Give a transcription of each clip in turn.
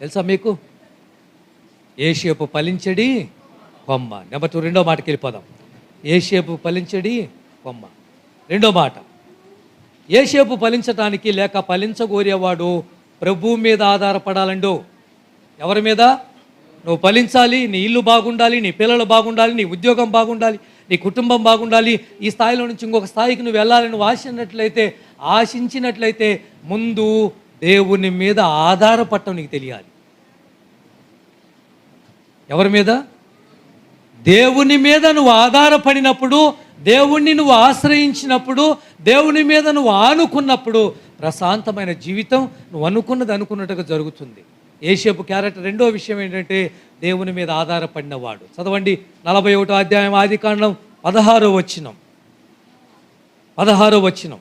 తెలుసా మీకు? ఏషియపు ఫలించడి కొమ్మ. Number two రెండో మాటకి వెళ్ళిపోదాం. ఏషియపు ఫలించడి కొమ్మ. రెండో మాట. ఏషియపు ఫలించటానికి లేక ఫలించగోరేవాడు ప్రభు మీద ఆధారపడాలండు. ఎవరి మీద? నువ్వు ఫలించాలి నీ ఇల్లు బాగుండాలి నీ పిల్లలు బాగుండాలి నీ ఉద్యోగం బాగుండాలి నీ కుటుంబం బాగుండాలి ఈ స్థాయిలో నుంచి ఇంకొక స్థాయికి నువ్వు వెళ్ళాలని నువ్వు ఆశించినట్లయితే ఆశించినట్లయితే ముందు దేవుని మీద ఆధారపడటం నీకు తెలియాలి. ఎవరి మీద? దేవుని మీద నువ్వు ఆధారపడినప్పుడు దేవుణ్ణి నువ్వు ఆశ్రయించినప్పుడు దేవుని మీద నువ్వు ఆనుకున్నప్పుడు ప్రశాంతమైన జీవితం నువ్వు అనుకున్నది అనుకున్నట్టుగా జరుగుతుంది. ఏషియపు క్యారెక్టర్ రెండో విషయం ఏంటంటే దేవుని మీద ఆధారపడినవాడు. చదవండి నలభై ఒకటో అధ్యాయం ఆది కాండం పదహారో వచ్చినం పదహారో వచ్చినం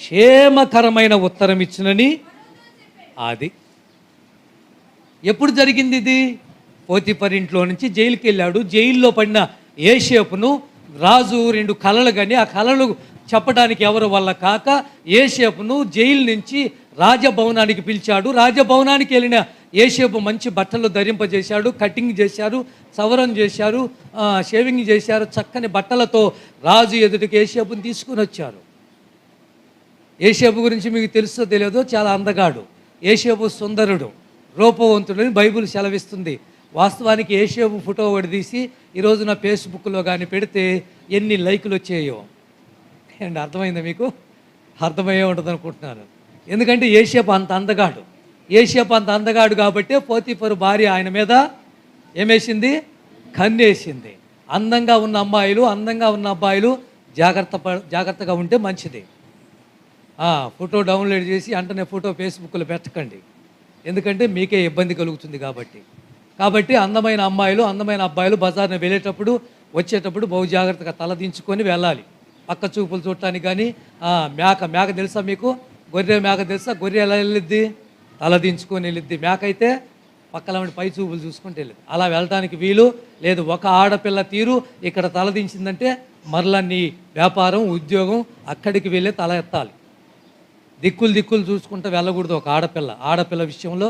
క్షేమకరమైన ఉత్తరం ఇచ్చినని అది ఎప్పుడు జరిగింది ఇది? పోతిపరింట్లో నుంచి జైలుకి వెళ్ళాడు జైల్లో పడిన ఏషేపును రాజు రెండు కళలు కానీ ఆ కళలు చెప్పడానికి ఎవరు వల్ల కాక ఏషేపును జైలు నుంచి రాజభవనానికి పిలిచాడు. రాజభవనానికి వెళ్ళిన ఏషేపు మంచి బట్టలు ధరింపజేశాడు కటింగ్ చేశారు సవరం చేశారు షేవింగ్ చేశారు చక్కని బట్టలతో రాజు ఎదుటికి ఏషేపుని తీసుకుని వచ్చారు. ఏషేపు గురించి మీకు తెలుసో తెలియదో చాలా అందగాడు. ఏషేపు సుందరుడు రూపవంతుడని బైబిల్ సెలవిస్తుంది. వాస్తవానికి ఏషేపు ఫోటో ఒకటి తీసి ఈరోజు నా ఫేస్బుక్లో కానీ పెడితే ఎన్ని లైకులు వచ్చాయో. అండ్ అర్థమైందా మీకు? అర్థమయ్యే ఉంటుంది అనుకుంటున్నాను ఎందుకంటే ఏషేపు అంత అందగాడు. ఏషియప్ అంత అందగాడు కాబట్టే పోతీపరు భార్య ఆయన మీద ఏమేసింది? కన్నేసింది. అందంగా ఉన్న అమ్మాయిలు అందంగా ఉన్న అబ్బాయిలు జాగ్రత్త జాగ్రత్తగా ఉంటే మంచిది. ఫోటో డౌన్లోడ్ చేసి వెంటనే ఫోటో ఫేస్బుక్లో పెట్టకండి. ఎందుకంటే మీకే ఇబ్బంది కలుగుతుంది కాబట్టి. కాబట్టి అందమైన అమ్మాయిలు అందమైన అబ్బాయిలు బజార్ని వెళ్ళేటప్పుడు వచ్చేటప్పుడు బహు జాగ్రత్తగా తలదించుకొని వెళ్ళాలి. పక్క చూపులు చూడటానికి కానీ మేక మేక తెలుసా మీకు? గొర్రె మేక తెలుసా? గొర్రె ఎలా వెళ్ళిద్ది? తలదించుకొని వెళ్ళిద్ది. మేకైతే అయితే పక్కన ఉండి పై చూపులు చూసుకుంటూ వెళ్ళింది. అలా వెళ్ళడానికి వీలు లేదు. ఒక ఆడపిల్ల తీరు ఇక్కడ తలదించిందంటే మరలా నీ వ్యాపారం ఉద్యోగం అక్కడికి వెళ్ళే తల ఎత్తాలి. దిక్కులు దిక్కులు చూసుకుంటూ వెళ్ళకూడదు ఒక ఆడపిల్ల. ఆడపిల్ల విషయంలో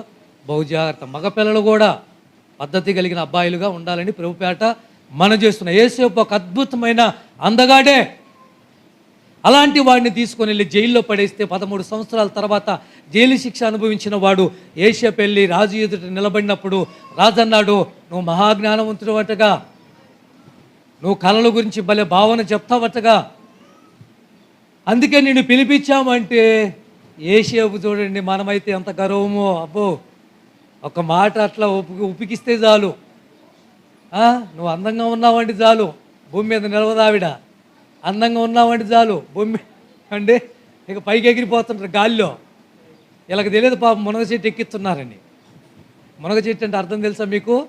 బహుజాగ్రత్త మగపిల్లలు కూడా పద్ధతి కలిగిన అబ్బాయిలుగా ఉండాలని ప్రభుపేట మనం చేస్తున్న ఏసేపు ఒక అద్భుతమైన అందగాడే అలాంటి వాడిని తీసుకొని వెళ్ళి జైల్లో పడేస్తే పదమూడు సంవత్సరాల తర్వాత జైలు శిక్ష అనుభవించిన వాడు ఏషియా పెళ్ళి రాజు ఎదుట నిలబడినప్పుడు రాజు అన్నాడు నువ్వు మహాజ్ఞానవంతుడు అటగా నువ్వు కళల గురించి భలే భావన చెప్తావటగా. అందుకే నిన్ను పిలిపించామంటే ఏషియాకు చూడండి మనమైతే ఎంత గర్వమో అబ్బో. ఒక మాట అట్లా ఉపికి ఉపికిస్తే చాలు. నువ్వు అందంగా ఉన్నావంటే చాలు. భూమి మీద నిలవదావిడ. అందంగా ఉన్నామంటే చాలు. భూమి అండి అంటే ఇక పైకి ఎగిరిపోతుంటారు గాలిలో. వీళ్ళకి తెలియదు పాపం మునగ చెట్టు ఎక్కిస్తున్నారని. మునగ చెట్టు అంటే అర్థం తెలుసా మీకు?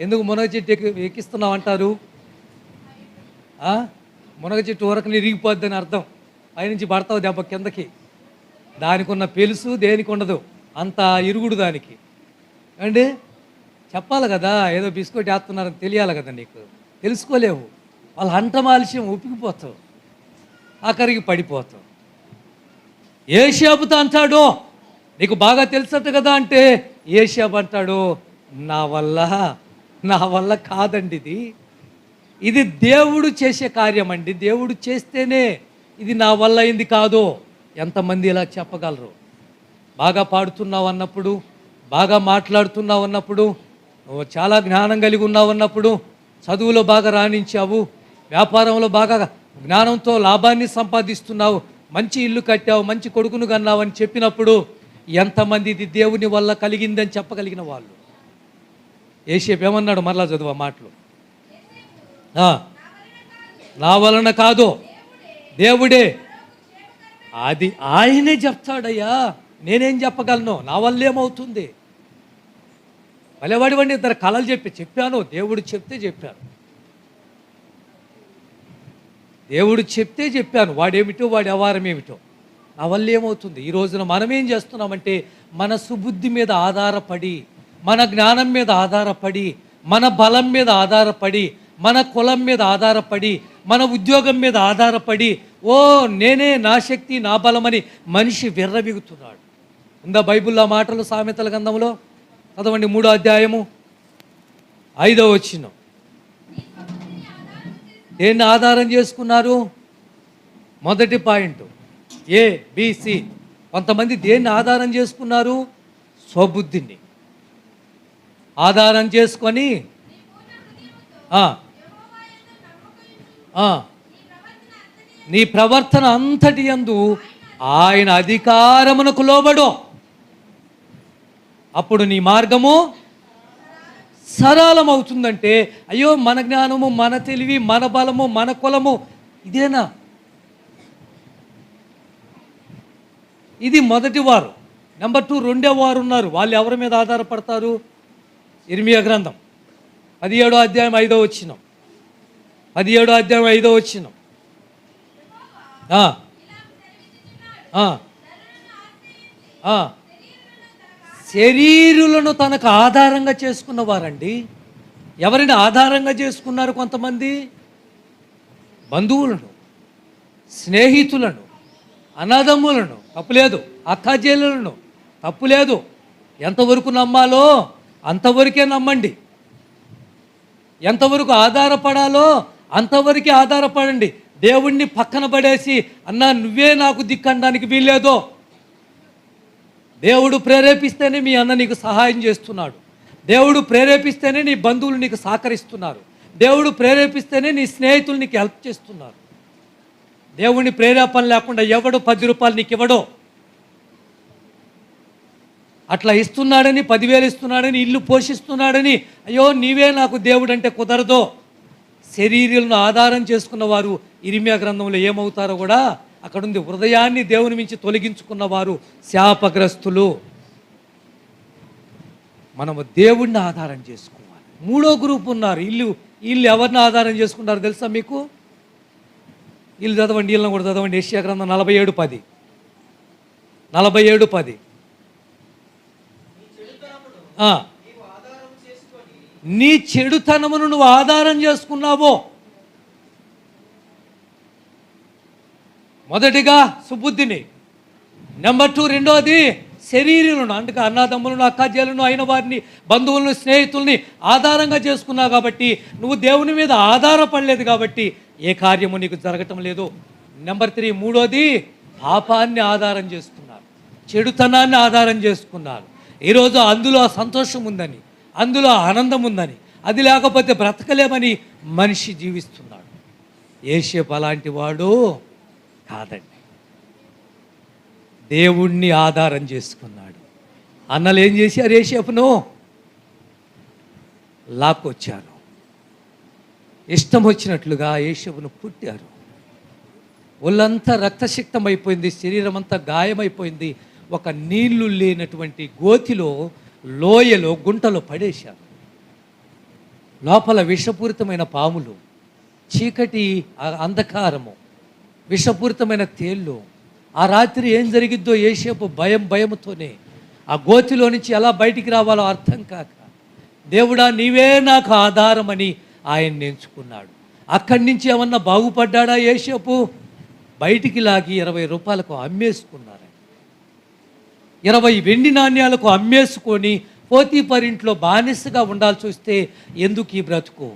ఎందుకు మునగ చెట్టు ఎక్కి ఎక్కిస్తున్నాం అంటారు? మునగ చెట్టు వరకు ఇరిగిపోద్దని అర్థం. పైనుంచి పడతావు దెబ్బ కిందకి. దానికి ఉన్న పెలుసు దేనికి ఉండదు. అంత ఇరుగుడు దానికి. అండి చెప్పాలి కదా ఏదో బిస్కెట్ వేస్తున్నారని తెలియాలి కదా నీకు. తెలుసుకోలేవు. వాళ్ళ అంటమాల్యం ఉపికిపోతావు ఆఖరికి పడిపోతావు. ఏ షాపుతో అంటాడో నీకు బాగా తెలుసట కదా అంటే ఏ షాప్ అంటాడు నా వల్ల నా వల్ల కాదండి ఇది. ఇది దేవుడు చేసే కార్యం అండి దేవుడు చేస్తేనే ఇది నా వల్ల అయింది కాదు ఎంతమంది ఇలా చెప్పగలరు? బాగా పాడుతున్నావు అన్నప్పుడు బాగా మాట్లాడుతున్నావు అన్నప్పుడు నువ్వు చాలా జ్ఞానం కలిగి ఉన్నావు అన్నప్పుడు చదువులో బాగా రాణించావు వ్యాపారంలో బాగా జ్ఞానంతో లాభాన్ని సంపాదిస్తున్నావు మంచి ఇల్లు కట్టావు మంచి కొడుకును కన్నావు అని చెప్పినప్పుడు ఎంతమంది ఇది దేవుని వల్ల కలిగిందని చెప్పగలిగిన వాళ్ళు? ఏసేపు ఏమన్నాడు? మరలా చదువు ఆ మాటలు. నా వలన కాదు దేవుడే. అది ఆయనే చెప్తాడయ్యా. నేనేం చెప్పగలను? నా వల్ల ఏమవుతుంది? భలేవాడివండి ఇద్దరు కళలు చెప్పి చెప్పాను దేవుడు చెప్తే చెప్పాను దేవుడు చెప్తే చెప్పాను వాడేమిటో వాడి అవారం ఏమిటో. నా వల్ల ఏమవుతుంది? ఈ రోజున మనం ఏం చేస్తున్నామంటే మన సుబుద్ధి మీద ఆధారపడి మన జ్ఞానం మీద ఆధారపడి మన బలం మీద ఆధారపడి మన కులం మీద ఆధారపడి మన ఉద్యోగం మీద ఆధారపడి ఓ నేనే నా శక్తి నా బలమని మనిషి విర్రబిగుతున్నాడు ఉందా బైబిల్లో మాటలు సామెతల గంధంలో చదవండి మూడో అధ్యాయము. ఐదో వచ్చినాం దేన్ని ఆధారం చేసుకున్నారు? మొదటి పాయింట్. ఏ బిసి కొంతమంది దేన్ని ఆధారం చేసుకున్నారు? స్వబుద్ధిని. ఆధారం చేసుకొని నీ ప్రవర్తన అంతటి యందు ఆయన అధికారమునకు లోబడు. అప్పుడు నీ మార్గము సరళం అవుతుందంటే అయ్యో మన జ్ఞానము మన తెలివి మన బలము మన కులము ఇదేనా? ఇది మొదటి వారు. నెంబర్ టూ రెండో వారు ఉన్నారు. వాళ్ళు ఎవరి మీద ఆధారపడతారు? ఇర్మియా గ్రంథం. పదిహేడో అధ్యాయం ఐదో వచ్చిన. పదిహేడో అధ్యాయం ఐదో వచ్చిన. శరీరులను తనకు ఆధారంగా చేసుకున్నవారండి ఎవరిని ఆధారంగా చేసుకున్నారు కొంతమంది? బంధువులను స్నేహితులను అన్నదమ్ములను తప్పులేదు అక్కాజేలులను తప్పులేదు ఎంతవరకు నమ్మాలో అంతవరకే నమ్మండి. ఎంతవరకు ఆధారపడాలో అంతవరకే ఆధారపడండి. దేవుణ్ణి పక్కన పడేసి అన్నా నువ్వే నాకు దిక్కనడానికి వీల్లేదో దేవుడు ప్రేరేపిస్తేనే మీ అన్న నీకు సహాయం చేస్తున్నాడు. దేవుడు ప్రేరేపిస్తేనే నీ బంధువులు నీకు సహకరిస్తున్నారు. దేవుడు ప్రేరేపిస్తేనే నీ స్నేహితులు నీకు హెల్ప్ చేస్తున్నారు. దేవుని ప్రేరేపణ లేకుండా ఎవడు పది రూపాయలు నీకు ఇవ్వడో? అట్లా ఇస్తున్నాడని పదివేలు ఇస్తున్నాడని ఇల్లు పోషిస్తున్నాడని అయ్యో నీవే నాకు దేవుడు అంటే కుదరదో? శరీరాలను ఆధారం చేసుకున్న వారు ఇరిమియా గ్రంథంలో ఏమవుతారో కూడా అక్కడుంది హృదయాన్ని దేవుని మించి తొలగించుకున్న వారు శాపగ్రస్తులు. మనము దేవుణ్ణి ఆధారం చేసుకోవాలి. మూడో గ్రూప్ ఉన్నారు. ఇల్లు వీళ్ళు ఎవరిని ఆధారం చేసుకుంటారు తెలుసా మీకు? వీళ్ళు చదవండి వీళ్ళని కూడా చదవండి. ఏషియా గ్రంథం నలభై ఏడు పది. నలభై ఏడు పది. నీ చెడుతనమును నువ్వు ఆధారం చేసుకున్నావో మొదటిగా సుబుద్ధిని నెంబర్ టూ రెండోది శరీరులను అందుకే అన్నదమ్ములను అక్కాజీలను అయిన వారిని బంధువులను స్నేహితుల్ని ఆధారంగా చేసుకున్నావు కాబట్టి నువ్వు దేవుని మీద ఆధారపడలేదు కాబట్టి ఏ కార్యము నీకు జరగటం లేదు. నెంబర్ త్రీ మూడోది పాపాన్ని ఆధారం చేసుకున్నారు చెడుతనాన్ని ఆధారం చేసుకున్నారు. ఈరోజు అందులో సంతోషం ఉందని అందులో ఆనందం ఉందని అది లేకపోతే బ్రతకలేమని మనిషి జీవిస్తున్నాడు. ఏషేపు అలాంటి వాడు కాదండి. దేవుణ్ణి ఆధారం చేసుకున్నాడు. అన్నలు ఏం చేశారు ఏషేపును లాక్కొచ్చారు. ఇష్టం వచ్చినట్లుగా ఏషేపును పుట్టారు. ఒళ్ళంతా రక్తశక్తం అయిపోయింది శరీరం అంతా గాయమైపోయింది. ఒక నీళ్ళు లేనటువంటి గోతిలో లోయలో గుంటలో పడేశారు. లోపల విషపూరితమైన పాములు చీకటి అంధకారము విషపూరితమైన తేళ్ళు ఆ రాత్రి ఏం జరిగిద్దో ఏసేపు భయం భయముతోనే. ఆ గోతిలో నుంచి ఎలా బయటికి రావాలో అర్థం కాక దేవుడా నీవే నాకు ఆధారమని ఆయన ఎంచుకున్నాడు అక్కడి నుంచి ఏమన్నా బాగుపడ్డాడా ఏసేపు బయటికి లాగి ఇరవై రూపాయలకు అమ్మేసుకున్నారు ఇరవై వెండి నాణ్యాలకు అమ్మేసుకొని పోతీపరింట్లో బానిసగా ఉండాల్సి వస్తే ఎందుకు ఈ బ్రతుకు?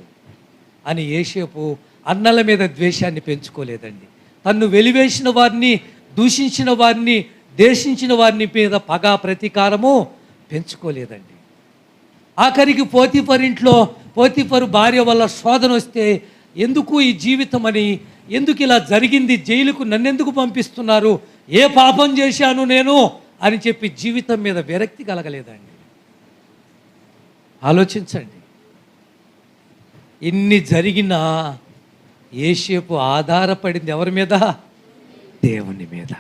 అని ఏసేపు అన్నల మీద ద్వేషాన్ని పెంచుకోలేదండి. తన్ను వెలివేసిన వారిని దూషించిన వారిని దేశించిన వారిని మీద పగ ప్రతీకారము పెంచుకోలేదండి. ఆఖరికి పోతీఫర్ ఇంట్లో పోతీఫరు భార్య వల్ల శోధన వస్తే ఎందుకు ఈ జీవితం అని ఎందుకు ఇలా జరిగింది జైలుకు నన్నెందుకు పంపిస్తున్నారు ఏ పాపం చేశాను నేను అని చెప్పి జీవితం మీద విరక్తి కలగలేదండి. ఆలోచించండి. ఇన్ని జరిగినా ఏషేపు ఆధారపడింది ఎవరి మీద? దేవుని మీద.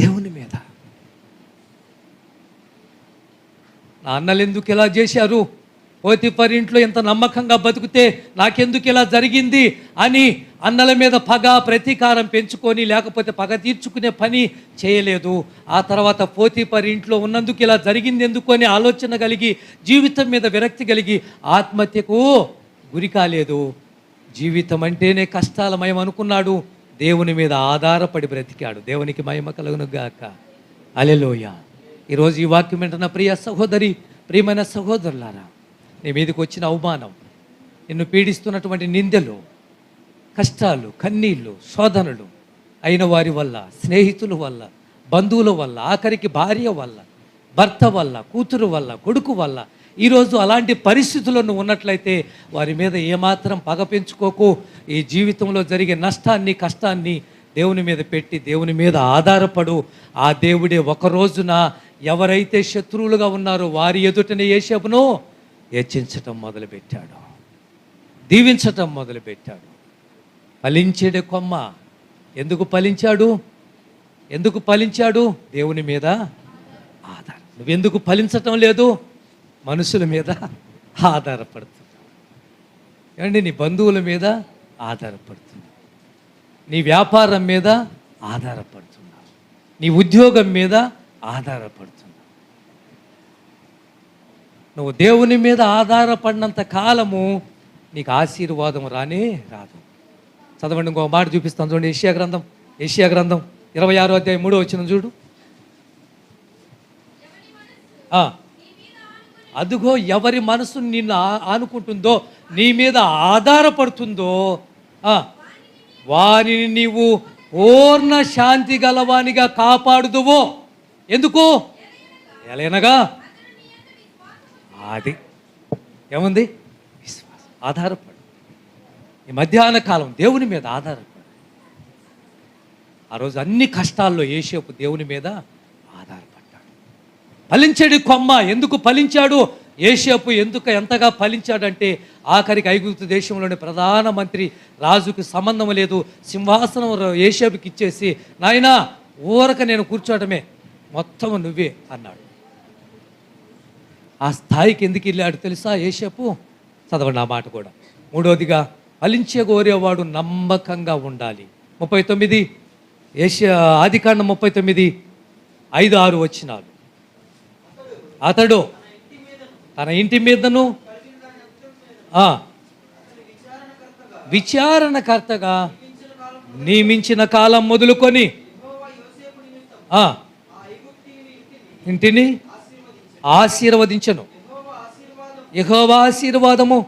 దేవుని మీద. నాన్నలు ఎందుకు ఇలా చేశారు? పోతిపరి ఇంట్లో ఇంత నమ్మకంగా బతికితే నాకెందుకు ఇలా జరిగింది అని అన్నల మీద పగ ప్రతీకారం పెంచుకొని లేకపోతే పగ తీర్చుకునే పని చేయలేదు. ఆ తర్వాత పోతిపరి ఇంట్లో ఉన్నందుకు ఇలా జరిగింది ఎందుకు అని ఆలోచన కలిగి జీవితం మీద విరక్తి కలిగి ఆత్మహత్యకు గురి కాలేదు. జీవితం అంటేనే కష్టాలమయం అనుకున్నాడు. దేవుని మీద ఆధారపడి బ్రతికాడు. దేవునికి మహిమ కలుగును గాక. అలెలోయ ఈరోజు ఈ వాక్యం వింటున్న ప్రియ సహోదరి ప్రియమైన సహోదరులారా నీ మీదకి వచ్చిన అవమానం నిన్ను పీడిస్తున్నటువంటి నిందలు కష్టాలు కన్నీళ్ళు శోధనలు అయిన వారి వల్ల స్నేహితుల వల్ల బంధువుల వల్ల ఆఖరికి భార్య వల్ల భర్త వల్ల కూతురు వల్ల కొడుకు వల్ల ఈరోజు అలాంటి పరిస్థితుల్లో నువ్వు ఉన్నట్లయితే వారి మీద ఏమాత్రం పగ పెంచుకోకు. ఈ జీవితంలో జరిగే నష్టాన్ని కష్టాన్ని దేవుని మీద పెట్టి దేవుని మీద ఆధారపడు. ఆ దేవుడే ఒక రోజున ఎవరైతే శత్రువులుగా ఉన్నారో వారి ఎదుటనే ఏసేపును హెచ్చించటం మొదలుపెట్టాడు. దీవించటం మొదలుపెట్టాడు. ఫలించేడే కొమ్మ. ఎందుకు ఫలించాడు? ఎందుకు ఫలించాడు? దేవుని మీద ఆధారం. నువ్వెందుకు ఫలించటం లేదు? మనుషుల మీద ఆధారపడుతున్నావు ఏమండి? నీ బంధువుల మీద ఆధారపడుతున్నావు నీ వ్యాపారం మీద ఆధారపడుతున్నావు నీ ఉద్యోగం మీద ఆధారపడుతున్నావు నువ్వు దేవుని మీద ఆధారపడినంత కాలము నీకు ఆశీర్వాదం రానే రాదు. చదవండి ఇంకో మాట చూపిస్తాను చూడండి. ఏషియా గ్రంథం ఏషియా గ్రంథం ఇరవై ఆరో అధ్యాయం మూడో వచ్చిన చూడు. ఆ. అదుగో ఎవరి మనసు నిన్ను ఆనుకుంటుందో నీ మీద ఆధారపడుతుందో వారిని నీవు పూర్ణ శాంతి గలవానిగా కాపాడుదువో. ఎందుకు? ఎలైనగా అది ఏముంది? విశ్వాసం. ఆధారపడు. ఈ మధ్యాహ్న కాలం దేవుని మీద ఆధారపడు. ఆ రోజు అన్ని కష్టాల్లో ఏసేపు దేవుని మీద ఫలించడి కొమ్మ. ఎందుకు ఫలించాడు? ఏషియాపు ఎందుకు ఎంతగా ఫలించాడంటే ఆఖరికి ఐగుప్తు దేశంలోని ప్రధానమంత్రి రాజుకు సంబంధం లేదు. సింహాసనం ఏషియాపుకి ఇచ్చేసి నాయనా ఊరక నేను కూర్చోవడమే మొత్తం నువ్వే అన్నాడు. ఆ స్థాయికి ఎందుకు వెళ్ళాడు తెలుసా ఏషపు చదవండి ఆ మాట కూడా. మూడవదిగా ఫలించే కోరేవాడు నమ్మకంగా ఉండాలి. ముప్పై తొమ్మిది ఏషియా ఆదికాండం ముప్పై తొమ్మిది ఐదు ఆరు వచ్చినాలు. అతడు తన ఇంటి మీదను విచారణకర్తగా నియమించిన కాలం మొదలుకొని ఇంటిని ఆశీర్వదించను. యెహోవా ఆశీర్వాదము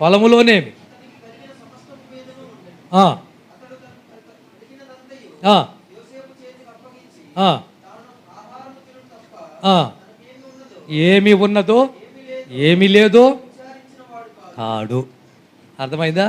పొలములోనేమి ఆ, ఆ, ఏమి ఉన్నదో ఏమి లేదో కాడు అర్థమైందా?